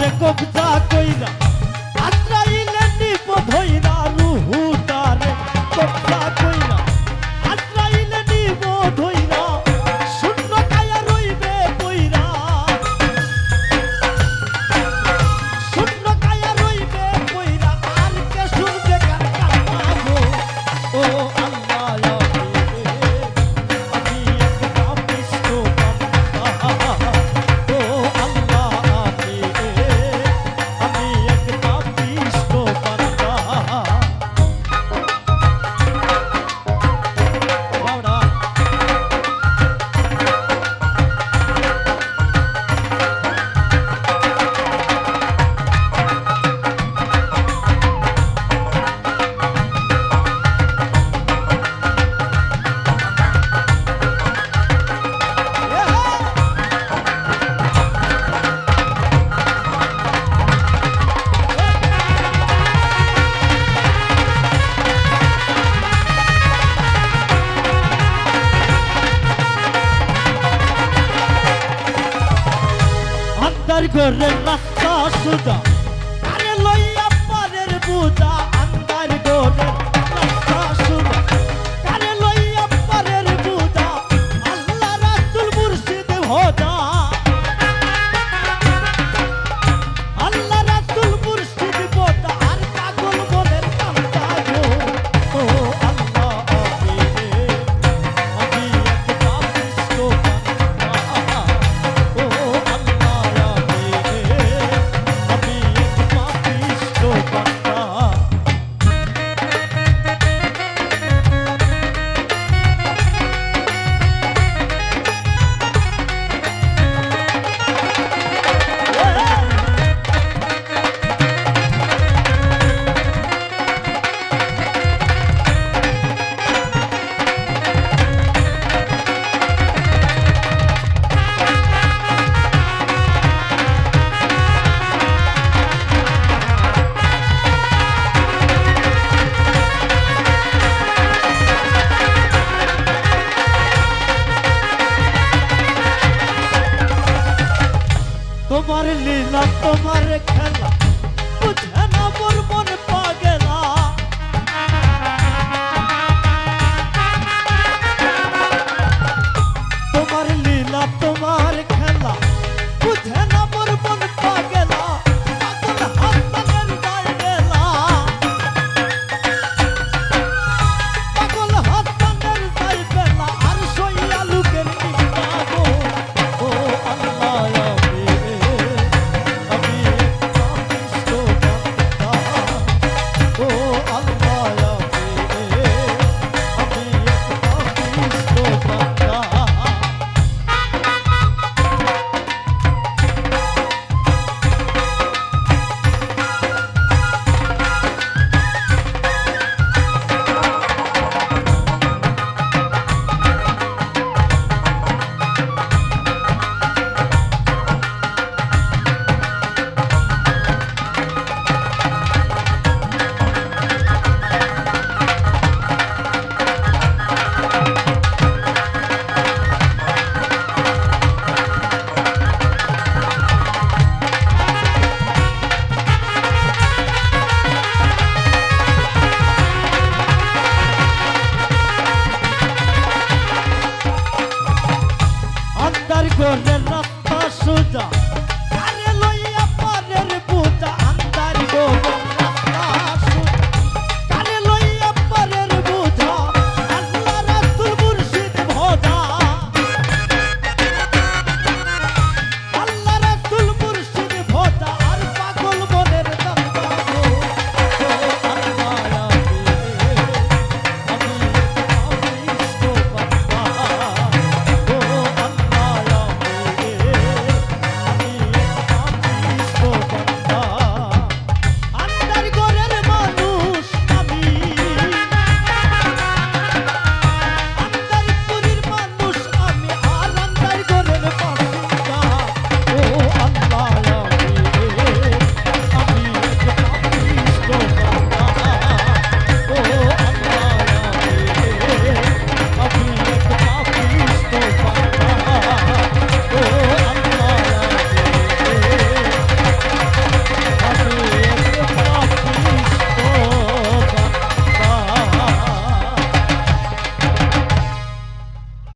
রে কবজা ঘরের রাস্তা সুদা আরে লইয়া পারের বুদা পারলি না তোমার খেলা।